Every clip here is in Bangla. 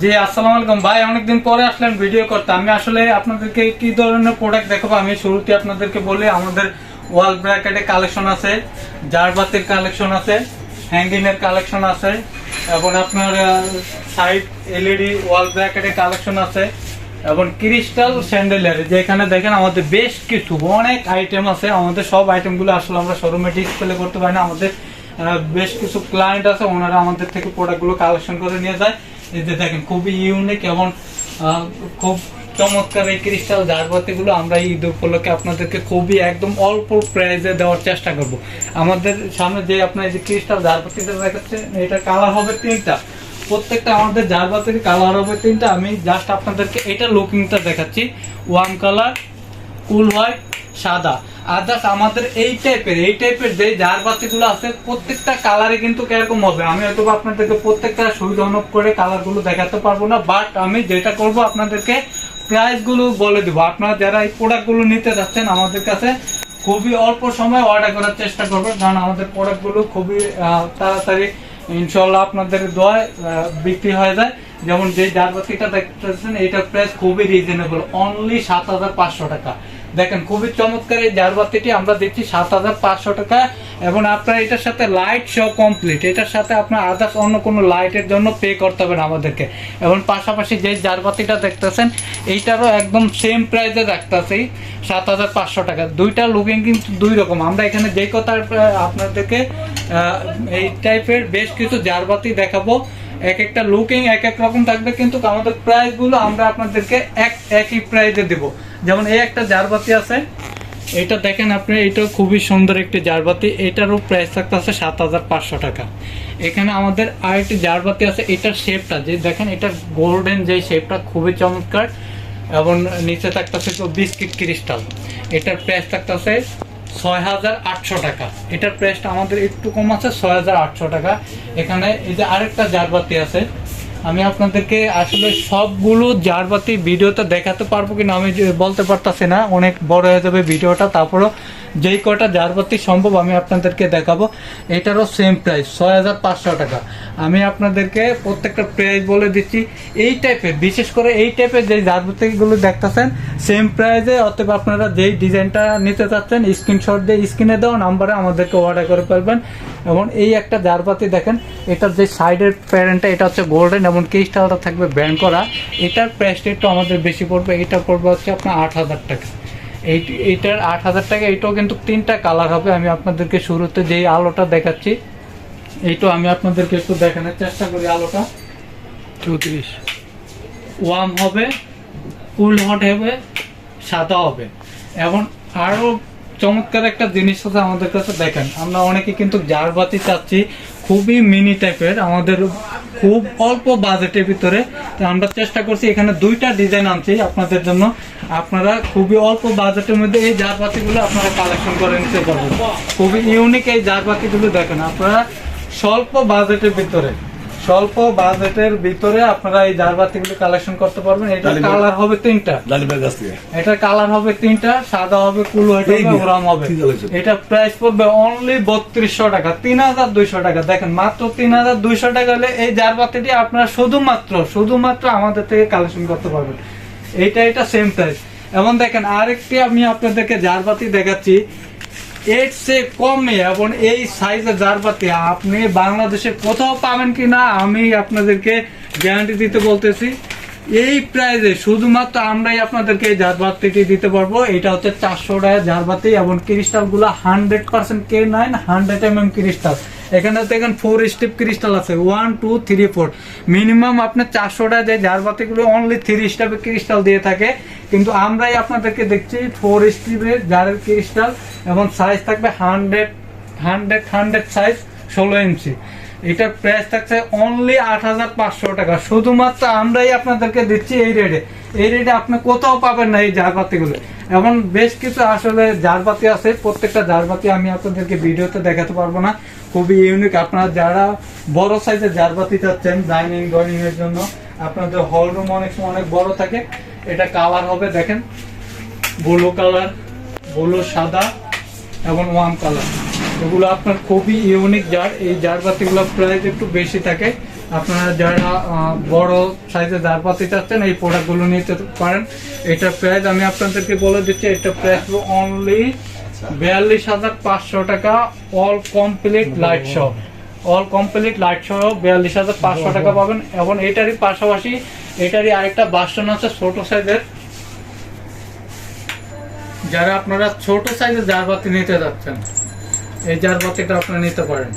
জি, আসসালামু আলাইকুম। ভাই, অনেকদিন পরে আসলেন ভিডিও করতে। আমি আসলে আপনাদেরকে কি ধরনের প্রোডাক্ট দেখাবো? আমি শুরুতে আপনাদেরকে বলি, আমাদের ওয়াল ব্র্যাকেটে কালেকশন আছে, জারবাতির কালেকশন আছে হ্যাঙ্গিং এর কালেকশন আছে, এবং আপনার সাইড এলইডি ওয়াল ব্র্যাকেটে কালেকশন আছে, এবং ক্রিস্টাল স্যান্ডেলের যেখানে দেখেন, আমাদের বেশ কিছু, অনেক আইটেম আছে। আমাদের সব আইটেমগুলো আসলে আমরা শোরুমে ডিসপ্লে করতে পারি না। আমাদের বেশ কিছু ক্লায়েন্ট আছে, ওনারা আমাদের থেকে প্রোডাক্টগুলো কালেকশন করে নিয়ে যায়। যে দেখেন খুবই ইউনিক এবং খুব চমৎকার এই ক্রিস্টাল ঝাড়বাতিগুলো আমরা ঈদ উপলক্ষে আপনাদেরকে খুবই একদম অল্প প্রাইসে দেওয়ার চেষ্টা করব। আমাদের সামনে যে আপনার এই যে ক্রিস্টাল ঝাড়বাতিটা দেখাচ্ছে এটা কালার হবে তিনটা। প্রত্যেকটা আমাদের ঝাড়বাতির কালার হবে তিনটা। আমি জাস্ট আপনাদেরকে এটা লুকিংটা দেখাচ্ছি। ওয়ান কালার কুল হোয়াইট সাদা। আদার্স আমাদের এই টাইপের এই টাইপের যে ঝাড়বাতিগুলো আছে প্রত্যেকটা কালারে কিন্তু কীরকম হবে? আমি হয়তো আপনাদেরকে প্রত্যেকটা সুবিধাজনক করে কালারগুলো দেখাতে পারব না বাট আমি যেটা করব আপনাদেরকে প্রাইসগুলো বলে দেবো। আপনারা যারা এই প্রোডাক্টগুলো নিতে যাচ্ছেন আমাদের কাছে খুবই অল্প সময় অর্ডার করার চেষ্টা করবেন কারণ আমাদের প্রোডাক্টগুলো খুবই তাড়াতাড়ি ইনশাল্লাহ আপনাদের আহ, বিক্রি হয়ে যায়। যেমন যে জারবাতিটা দেখতেছেন এটা প্রাইস খুবই রিজনেবল অনলি সাত হাজার পাঁচশো টাকা। দেখেন, খুবই চমৎকার এই জারবাতিটি। আমরা দিচ্ছি সাত হাজার পাঁচশো টাকা এবং আপনার এটার সাথে লাইট সহ কমপ্লিট এটার সাথে আপনার আদার্স অন্য কোনো লাইটের জন্য পে করতে হবে না আমাদেরকে। এবং পাশাপাশি যে জারবাতিটা দেখতেছেন, এইটারও একদম সেম প্রাইসে রাখতেছি, সাত হাজার পাঁচশো টাকা। দুইটা লুকিং কিন্তু দুই রকম। আমরা এখানে যে কথা আপনাদেরকে এই টাইপের বেশ কিছু জারবাতি দেখাবো। এক একটা লুকিং এক এক রকম থাকবে, কিন্তু আমাদের প্রাইসগুলো আমরা আপনাদেরকে এক, একই প্রাইসে দেব। যেমন এই একটা জারবাতি আছে, এটা দেখেন আপনি, এটা খুবই সুন্দর একটি জারবাতি, এটারও প্রাইস থাকতে আছে সাত হাজার পাঁচশো টাকা। এখানে আমাদের আরেকটি জারবাতি আছে, এটার শেপটা যে দেখেন এটা গোল্ডেন যে শেপটা খুবই চমৎকার, এবং নিচে থাকতেছে বিস্কিট ক্রিস্টাল এটার প্রাইস থাকতেছে ছয় হাজার আটশো টাকা। এটার প্রাইসটা আমাদের একটু কম আছে, ছয় হাজার আটশো টাকা। এখানে এই যে আরেকটা জারবাতি আছে আমি আপনাদেরকে আসলে সবগুলো জারবাতি ভিডিওতে দেখাতে পারব কিনা আমি বলতে পারতাছি না। অনেক বড় হয়ে যাবে ভিডিওটা, তারপরও যেই কটা জারবাতি সম্ভব আমি আপনাদেরকে দেখাবো। এটারও সেম প্রাইস ছয় হাজার পাঁচশো টাকা। আমি আপনাদেরকে প্রত্যেকটা প্রাইস বলে দিচ্ছি। এই টাইপের বিশেষ করে এই টাইপের যে জারবাতিগুলো দেখতেছেন সেম প্রাইসে অতএব আপনারা যেই ডিজাইনটা নিতে চাচ্ছেন স্ক্রিনশট দিয়ে স্ক্রিনে দেওয়া নাম্বারে আমাদেরকে অর্ডার করে পারবেন এবং এই একটা জারবাতি দেখেন এটার যে সাইডের প্যারেন্টটা এটা হচ্ছে গোল্ডেন এবং ক্রিস্টালটা থাকবে ব্যান্ড করা। এটার প্রাইসটা একটু আমাদের বেশি পড়বে। এটা পড়বে হচ্ছে আপনার আট হাজার টাকা। এই এইটার আট হাজার টাকা এটাও কিন্তু তিনটা কালার হবে। আমি আপনাদেরকে শুরুতে যেই আলোটা দেখাচ্ছি এইটাও আমি আপনাদেরকে একটু দেখানোর চেষ্টা করি আলোটা। চৌত্রিশ। ওয়ার্ম হবে কুল হট হবে সাদা হবে। এবং আরও চমৎকার একটা জিনিস আছে আমাদের কাছে, দেখেন, আমরা অনেকে কিন্তু জারবাতি চাচ্ছি খুবই মিনি টাইপের আমাদের খুব অল্প বাজেটের ভিতরে। তো আমরা চেষ্টা করছি এখানে দুইটা ডিজাইন আনছি আপনাদের জন্য। আপনারা খুবই অল্প বাজেটের মধ্যে এই জারবাতিগুলো আপনারা কালেকশন করে নিতে পারবেন। খুবই ইউনিক এই জারবাতিগুলো দেখেন, আপনারা স্বল্প বাজেটের ভিতরে। স্বল্প বাজেটের ভিতরে আপনারা এই জারবাতিগুলো কালেকশন করতে পারবেন। এটা কালার হবে তিনটা। এটা কালার হবে তিনটা সাদা হবে কুলো হবে। নিয়ে, হবে এটা প্রাইস পড়বে অনলি বত্রিশশো টাকা তিন হাজার দুইশো টাকা। দেখেন মাত্র তিন হাজার দুইশো টাকা হলে এই জারবাতিটি আপনারা শুধুমাত্র শুধুমাত্র আমাদের থেকে কালেকশন করতে পারবেন। এটা এটা সেম প্রাইস এবং দেখেন আরেকটি আমি আপনাদেরকে জারবাতি দেখাচ্ছি। এর সে কমে এবং এই সাইজের জারবাতি আপনি বাংলাদেশে কোথাও পাবেন কিনা আমি আপনাদেরকে গ্যারান্টি দিতে বলতেছি। এই প্রাইজে শুধুমাত্র আমরাই আপনাদেরকে এই জারবাতিটি দিতে পারব। এটা হচ্ছে চারশো টাকা জারবাতি এবং ক্রিস্টালগুলো hundred percent K nine hundred M M crystal এখানে দেখেন ফোর স্টেপ ক্রিস্টাল আছে। One two three four minimum আপনার চারশো টাকা যে জারবাতিগুলো অনলি থ্রি স্টেপের ক্রিস্টাল দিয়ে থাকে। কিন্তু আমরাই আপনাদেরকে দেখছি ফোর স্টেপের জারের ক্রিস্টাল এবং সাইজ থাকবে হান্ড্রেড হান্ড্রেড হান্ড্রেড সাইজ ষোলো ইঞ্চি এটার প্রাইস থাকছে অনলি আট হাজার পাঁচশো টাকা। শুধুমাত্র আমরাই আপনাদেরকে দিচ্ছি এই রেটে এই রেটে আপনি কোথাও পাবেন না এই জারবাতিগুলো। এমন বেশ কিছু আসলে জারবাতি আছে। প্রত্যেকটা জারবাতি আমি আপনাদেরকে ভিডিওতে দেখাতে পারব না। খুবই ইউনিক আপনারা যারা বড় সাইজের জারবাতি চাচ্ছেন ডাইনিং ডাইনিং এর জন্য, আপনাদের হল রুম অনেক সময় অনেক বড় থাকে। এটা কালার হবে, দেখেন। ব্লু কালার ব্লু সাদা এবং ওয়ান কালার এগুলো আপনার খুবই ইউনিক জার এই জারবাতিগুলো প্রাইস একটু বেশি থাকে। আপনারা যারা বড় সাইজে জারপাতি চাচ্ছেন, এই প্রোডাক্টগুলো নিতে পারেন। এটার প্রাইস আমি আপনাদেরকে বলে দিচ্ছি, এটা প্রাইস অনলি বিয়াল্লিশ হাজার পাঁচশো টাকা অল কমপ্লিট লাইট সহ অল কমপ্লিট লাইট সহ বিয়াল্লিশ হাজার পাঁচশো টাকা পাবেন। এবং এটারই পাশাপাশি এটারই আরেকটা বাসন আছে ছোট সাইজের। যারা আপনারা ছোট সাইজের জারবাতি নিতে যাচ্ছেন, এই জারবাতিটা আপনারা নিতে পারেন।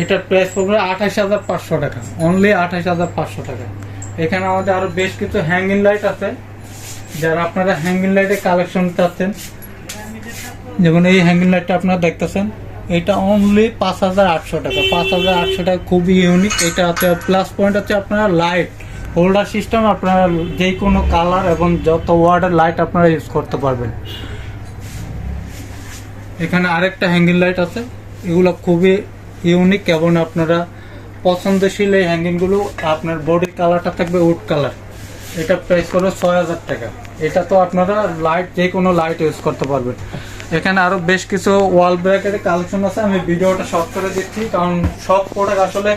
এটার প্রাইস পড়বে আঠাশ হাজার পাঁচশো টাকা অনলি আঠাশ হাজার পাঁচশো টাকা। এখানে আমাদের আরও বেশ কিছু হ্যাঙ্গিং লাইট আছে। যারা আপনারা হ্যাঙ্গিং লাইটের কালেকশন চাচ্ছেন যেমন এই হ্যাঙ্গিং লাইটটা আপনারা দেখতেছেন, এটা অনলি পাঁচ হাজার আটশো টাকা। পাঁচ হাজার আটশো টাকা খুবই ইউনিক এটা হচ্ছে প্লাস পয়েন্ট হচ্ছে আপনারা লাইট হোল্ডার সিস্টেম আপনারা যে কোনো কালার এবং যত ওয়ার্ডের লাইট আপনারা ইউজ করতে পারবেন। এখানে আরেকটা হ্যাঙ্গিং লাইট আছে। এগুলো খুবই ইউনিক এবং আপনারা পছন্দশীল এই হ্যাঙ্গিংগুলো আপনার বডির কালারটা থাকবে উড কালার এটা প্রাইস করবে ছয় হাজার টাকা। এটা তো আপনারা লাইট যে কোনো লাইট ইউজ করতে পারবেন। এখানে আরও বেশ কিছু ওয়াল ব্র্যাকেটের কালেকশন আছে। আমি ভিডিওটা শর্ট করে দিচ্ছি, কারণ সব প্রোডাক্ট আসলে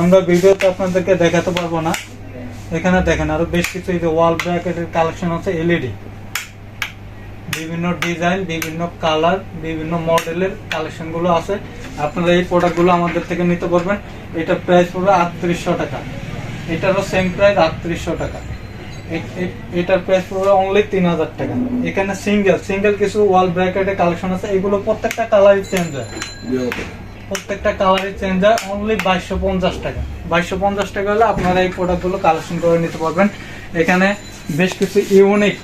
আমরা ভিডিওতে আপনাদেরকে দেখাতে পারব না। এখানে দেখেন, আরও বেশ কিছু এই যে ওয়াল ব্র্যাকেটের কালেকশন আছে এলইডি বিভিন্ন ডিজাইন বিভিন্ন কালার বিভিন্ন মডেলের কালেকশনগুলো আছে। আপনারা এই প্রোডাক্টগুলো আমাদের থেকে নিতে পারবেন। এটা প্রাইস পড়বে আটত্রিশশো টাকা। এটারও সেম প্রাইস আটত্রিশশো টাকা। এটার প্রাইস পড়বে অনলি তিন হাজার টাকা। এখানে সিঙ্গেল সিঙ্গেল কিছু ওয়াল ব্র্যাকেটের কালেকশন আছে, এগুলো প্রত্যেকটা কালারই চেঞ্জ হয়। প্রত্যেকটা কালারই চেঞ্জ হয় অনলি বাইশশো পঞ্চাশ টাকা। বাইশশো পঞ্চাশ টাকা হলে আপনারা এই প্রোডাক্টগুলো কালেকশন করে নিতে পারবেন। এখানে বেশ কিছু ইউনিক